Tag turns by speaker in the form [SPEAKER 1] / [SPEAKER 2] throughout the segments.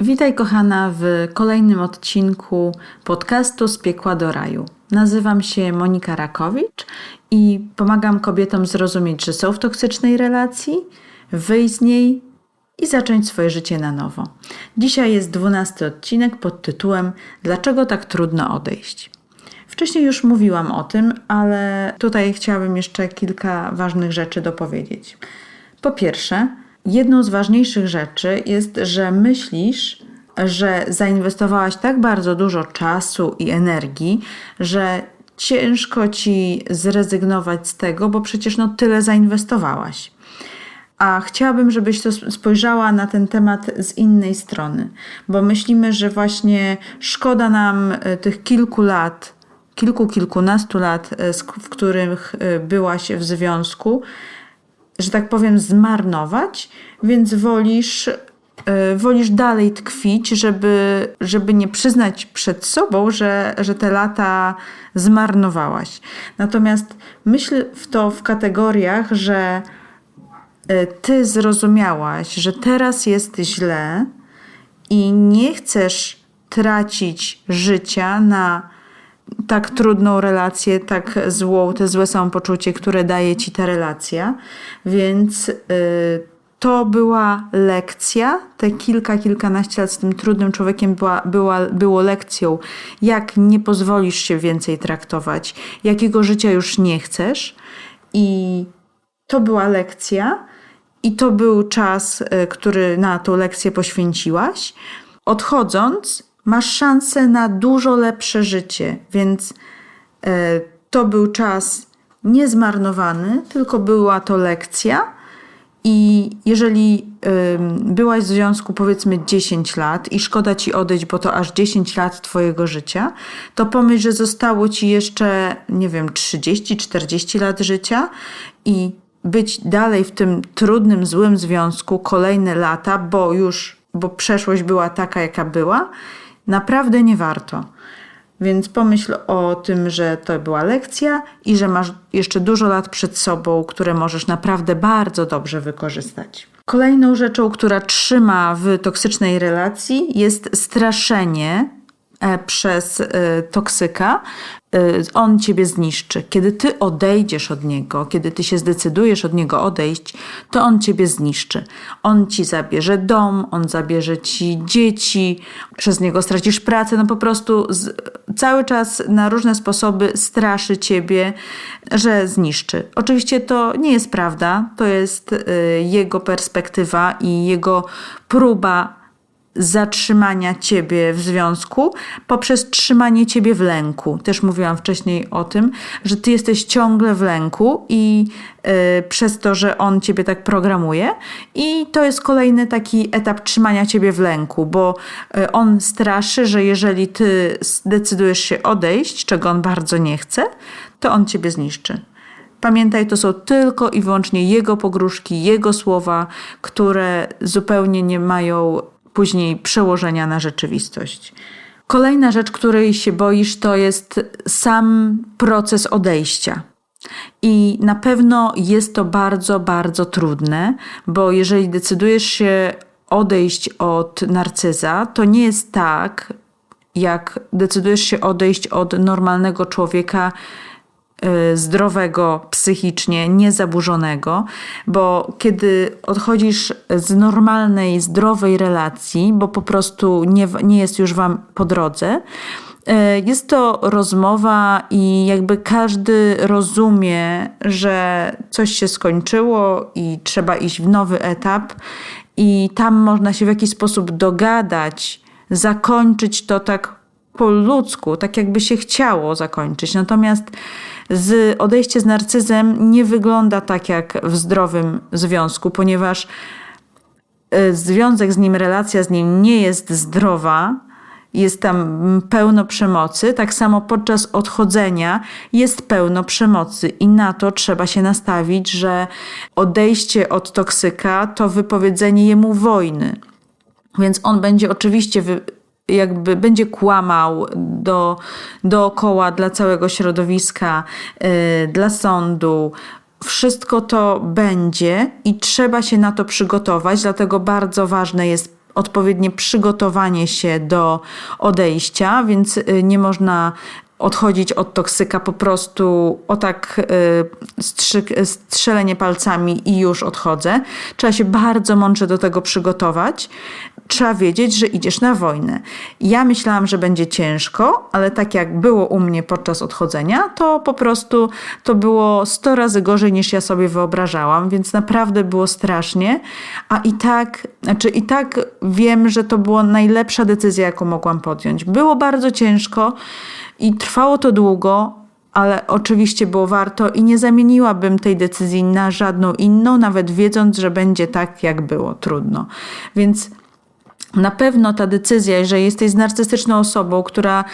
[SPEAKER 1] Witaj, kochana, w kolejnym odcinku podcastu Z piekła do raju. Nazywam się Monika Rakowicz i pomagam kobietom zrozumieć, że są w toksycznej relacji, wyjść z niej i zacząć swoje życie na nowo. Dzisiaj jest dwunasty odcinek pod tytułem Dlaczego tak trudno odejść? Wcześniej już mówiłam o tym, ale tutaj chciałabym jeszcze kilka ważnych rzeczy dopowiedzieć. Po pierwsze, jedną z ważniejszych rzeczy jest, że myślisz, że zainwestowałaś tak bardzo dużo czasu i energii, że ciężko ci zrezygnować z tego, bo przecież no tyle zainwestowałaś. A chciałabym, żebyś to spojrzała na ten temat z innej strony, bo myślimy, że właśnie szkoda nam e, tych kilku lat, kilku, kilkunastu lat, e, w których e, byłaś w związku, że tak powiem, zmarnować, więc wolisz, wolisz dalej tkwić, żeby, żeby nie przyznać przed sobą, że, że te lata zmarnowałaś. Natomiast myśl w to w kategoriach, że ty zrozumiałaś, że teraz jest źle i nie chcesz tracić życia na tak trudną relację, tak złą, te złe samopoczucie, które daje ci ta relacja. Więc y, to była lekcja. Te kilka, kilkanaście lat z tym trudnym człowiekiem była, była, było lekcją, jak nie pozwolisz się więcej traktować, jakiego życia już nie chcesz. I to była lekcja. I to był czas, y, który na tą lekcję poświęciłaś. Odchodząc, masz szansę na dużo lepsze życie, więc y, to był czas niezmarnowany, tylko była to lekcja. I jeżeli byłaś w związku powiedzmy 10 lat i szkoda ci odejść, bo to aż 10 lat twojego życia, to pomyśl, że zostało ci jeszcze, nie wiem, 30-40 lat życia i być dalej w tym trudnym, złym związku kolejne lata, bo już, bo przeszłość była taka, jaka była, naprawdę nie warto. Więc pomyśl o tym, że to była lekcja i że masz jeszcze dużo lat przed sobą, które możesz naprawdę bardzo dobrze wykorzystać. Kolejną rzeczą, która trzyma w toksycznej relacji, jest straszenie E, przez e, toksyka, e, on ciebie zniszczy. Kiedy ty odejdziesz od niego, kiedy ty się zdecydujesz od niego odejść, to on ciebie zniszczy. On ci zabierze dom, on zabierze ci dzieci, przez niego stracisz pracę, no po prostu z, cały czas na różne sposoby straszy ciebie, że zniszczy. Oczywiście to nie jest prawda, to jest y, jego perspektywa i jego próba zatrzymania ciebie w związku poprzez trzymanie ciebie w lęku. Też mówiłam wcześniej o tym, że ty jesteś ciągle w lęku i y, przez to, że on ciebie tak programuje i to jest kolejny taki etap trzymania ciebie w lęku, bo y, on straszy, że jeżeli ty zdecydujesz się odejść, czego on bardzo nie chce, to on ciebie zniszczy. Pamiętaj, to są tylko i wyłącznie jego pogróżki, jego słowa, które zupełnie nie mają później przełożenia na rzeczywistość. Kolejna rzecz, której się boisz, to jest sam proces odejścia. I na pewno jest to bardzo, bardzo trudne, bo jeżeli decydujesz się odejść od narcyza, to nie jest tak, jak decydujesz się odejść od normalnego człowieka, zdrowego psychicznie, niezaburzonego, bo kiedy odchodzisz z normalnej, zdrowej relacji, bo po prostu nie, nie jest już wam po drodze, y, jest to rozmowa i jakby każdy rozumie, że coś się skończyło i trzeba iść w nowy etap, i tam można się w jakiś sposób dogadać, zakończyć to tak po ludzku, tak jakby się chciało zakończyć. Natomiast z odejście z narcyzem nie wygląda tak jak w zdrowym związku, ponieważ e, związek z nim, relacja z nim nie jest zdrowa, jest tam pełno przemocy, tak samo podczas odchodzenia jest pełno przemocy i na to trzeba się nastawić, że odejście od toksyka to wypowiedzenie jemu wojny. Więc on będzie oczywiście jakby będzie kłamał do, dookoła dla całego środowiska, yy, dla sądu. Wszystko to będzie i trzeba się na to przygotować, dlatego bardzo ważne jest odpowiednie przygotowanie się do odejścia, więc y, nie można odchodzić od toksyka po prostu o tak y, strzelenie palcami i już odchodzę. Trzeba się bardzo mądrze do tego przygotować. Trzeba wiedzieć, że idziesz na wojnę. Ja myślałam, że będzie ciężko, ale tak jak było u mnie podczas odchodzenia, to po prostu to było 100 razy gorzej niż ja sobie wyobrażałam, więc naprawdę było strasznie. A i tak, znaczy i tak wiem, że to była najlepsza decyzja, jaką mogłam podjąć. Było bardzo ciężko. I trwało to długo, ale oczywiście było warto i nie zamieniłabym tej decyzji na żadną inną, nawet wiedząc, że będzie tak, jak było. Trudno. Więc na pewno ta decyzja, jeżeli jesteś z narcystyczną osobą, która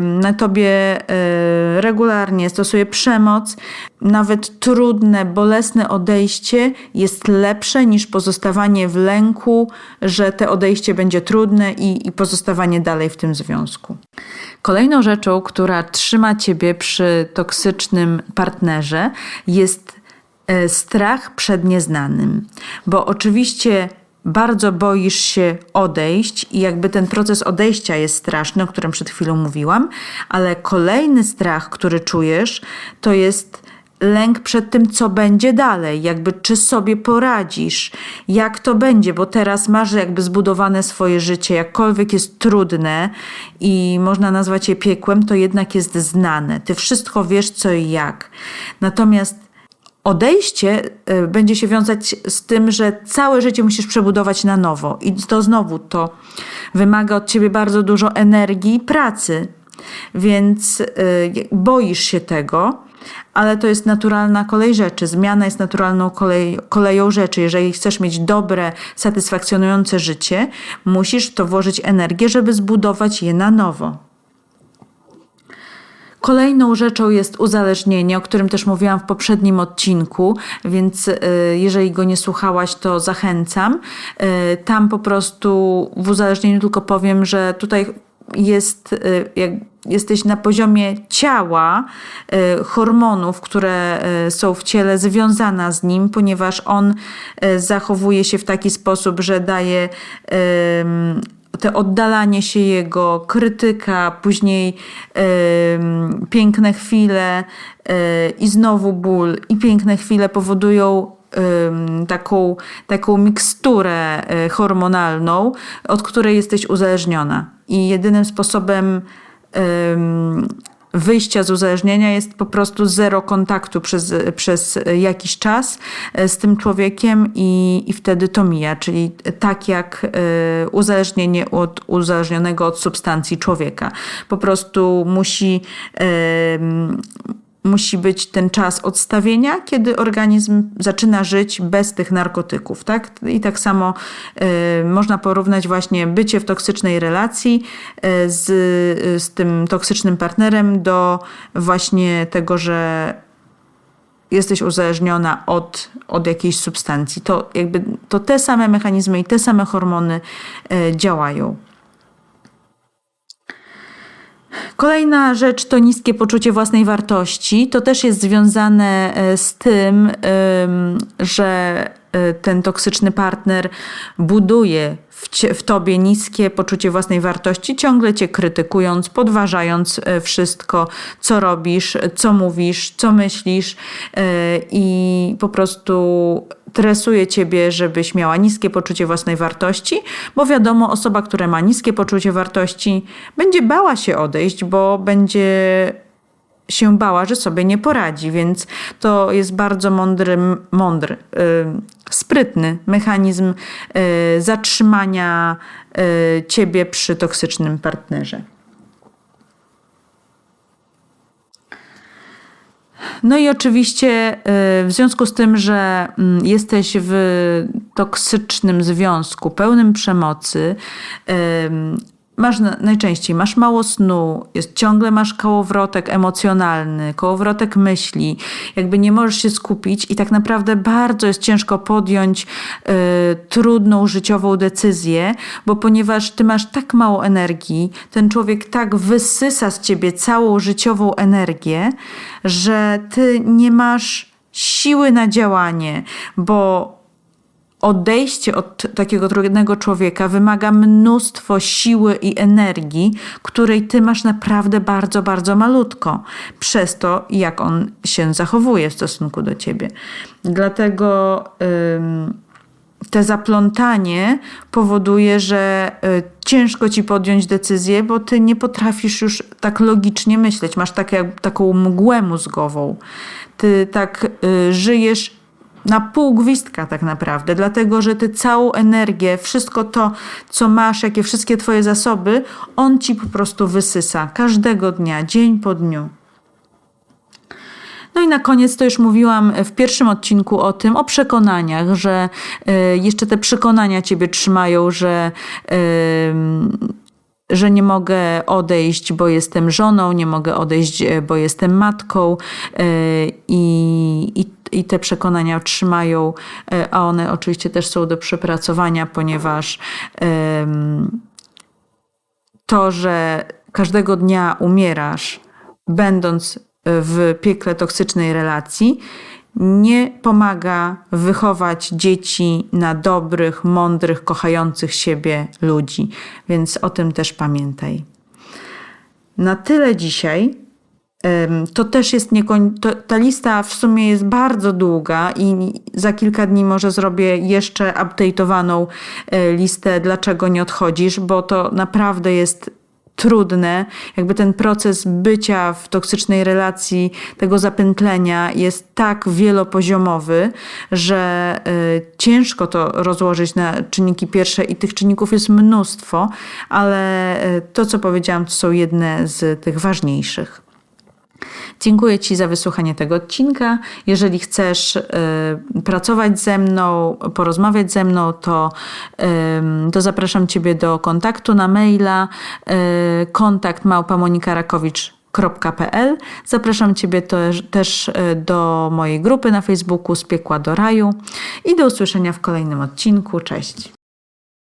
[SPEAKER 1] na tobie e, regularnie stosuje przemoc, nawet trudne, bolesne odejście jest lepsze niż pozostawanie w lęku, że te odejście będzie trudne i, i pozostawanie dalej w tym związku. Kolejną rzeczą, która trzyma ciebie przy toksycznym partnerze, jest e, strach przed nieznanym, bo oczywiście bardzo boisz się odejść i jakby ten proces odejścia jest straszny, o którym przed chwilą mówiłam, ale kolejny strach, który czujesz, to jest lęk przed tym, co będzie dalej, jakby czy sobie poradzisz, jak to będzie, bo teraz masz jakby zbudowane swoje życie, jakkolwiek jest trudne i można nazwać je piekłem, to jednak jest znane. Ty wszystko wiesz, co i jak. Natomiast odejście y, będzie się wiązać z tym, że całe życie musisz przebudować na nowo. I to znowu to wymaga od ciebie bardzo dużo energii i pracy. Więc y, boisz się tego, ale to jest naturalna kolej rzeczy. Zmiana jest naturalną kolej, koleją rzeczy. Jeżeli chcesz mieć dobre, satysfakcjonujące życie, musisz to włożyć energię, żeby zbudować je na nowo. Kolejną rzeczą jest uzależnienie, o którym też mówiłam w poprzednim odcinku, więc y, jeżeli go nie słuchałaś, to zachęcam. Y, tam po prostu w uzależnieniu tylko powiem, że tutaj jest, y, jak jesteś na poziomie ciała, hormonów, które są w ciele, związana z nim, ponieważ on zachowuje się w taki sposób, że daje te oddalanie się jego, krytyka, później y, piękne chwile y, i znowu ból i piękne chwile powodują taką, taką miksturę y, hormonalną, od której jesteś uzależniona. I jedynym sposobem wyjścia z uzależnienia jest po prostu zero kontaktu przez, przez jakiś czas e, z tym człowiekiem i, i wtedy to mija, czyli tak jak e, uzależnienie od uzależnionego od substancji człowieka. Po prostu musi musi być ten czas odstawienia, kiedy organizm zaczyna żyć bez tych narkotyków. Tak? I tak samo y, można porównać właśnie bycie w toksycznej relacji y, z, y, z tym toksycznym partnerem do właśnie tego, że jesteś uzależniona od, od jakiejś substancji. To, jakby, to te same mechanizmy i te same hormony działają. Kolejna rzecz to niskie poczucie własnej wartości. To też jest związane e, z tym, że e, ten toksyczny partner buduje w, w tobie niskie poczucie własnej wartości, ciągle cię krytykując, podważając e, wszystko, co robisz, co mówisz, co myślisz i po prostu tresuje ciebie, żebyś miała niskie poczucie własnej wartości, bo wiadomo, osoba, która ma niskie poczucie wartości, będzie bała się odejść, bo będzie się bała, że sobie nie poradzi, więc to jest bardzo mądry, mądry, yy, sprytny mechanizm yy, zatrzymania yy, ciebie przy toksycznym partnerze. No i oczywiście y, w związku z tym, że mm, jesteś w toksycznym związku, pełnym przemocy, masz najczęściej masz mało snu, jest, ciągle masz kołowrotek emocjonalny, kołowrotek myśli, jakby nie możesz się skupić i tak naprawdę bardzo jest ciężko podjąć y, trudną życiową decyzję, bo ponieważ ty masz tak mało energii, ten człowiek tak wysysa z ciebie całą życiową energię, że ty nie masz siły na działanie, bo odejście od takiego trudnego człowieka wymaga mnóstwo siły i energii, której ty masz naprawdę bardzo, bardzo malutko, przez to, jak on się zachowuje w stosunku do ciebie. Dlatego. Ym, te zaplątanie powoduje, że y, ciężko ci podjąć decyzję, bo ty nie potrafisz już tak logicznie myśleć. Masz tak taką mgłę mózgową. Ty tak y, żyjesz na pół gwizdka tak naprawdę, dlatego że ty całą energię, wszystko to, co masz, jakie wszystkie twoje zasoby, on ci po prostu wysysa każdego dnia, dzień po dniu. No i na koniec to już mówiłam w pierwszym odcinku o tym, o przekonaniach, że y, jeszcze te przekonania ciebie trzymają, że. Że nie mogę odejść, bo jestem żoną, nie mogę odejść, e, bo jestem matką, y, i, i, i te przekonania trzymają, y, a one oczywiście też są do przepracowania, ponieważ to, że każdego dnia umierasz, będąc w piekle toksycznej relacji, nie pomaga wychować dzieci na dobrych, mądrych, kochających siebie ludzi. Więc o tym też pamiętaj. Na tyle dzisiaj. To też jest niekoń... ta lista w sumie jest bardzo długa i za kilka dni może zrobię jeszcze update'owaną y, listę, dlaczego nie odchodzisz, bo to naprawdę jest trudne. Jakby ten proces bycia w toksycznej relacji, tego zapętlenia jest tak wielopoziomowy, że y, ciężko to rozłożyć na czynniki pierwsze i tych czynników jest mnóstwo, ale y, to, co powiedziałam, to są jedne z tych ważniejszych. Dziękuję Ci za wysłuchanie tego odcinka. Jeżeli chcesz y, pracować ze mną, porozmawiać ze mną, to, y, to zapraszam Ciebie do kontaktu na maila y, kontakt małpamonikarakowicz.pl. Zapraszam Ciebie też, też y, do mojej grupy na Facebooku z piekła do raju i do usłyszenia w kolejnym odcinku. Cześć!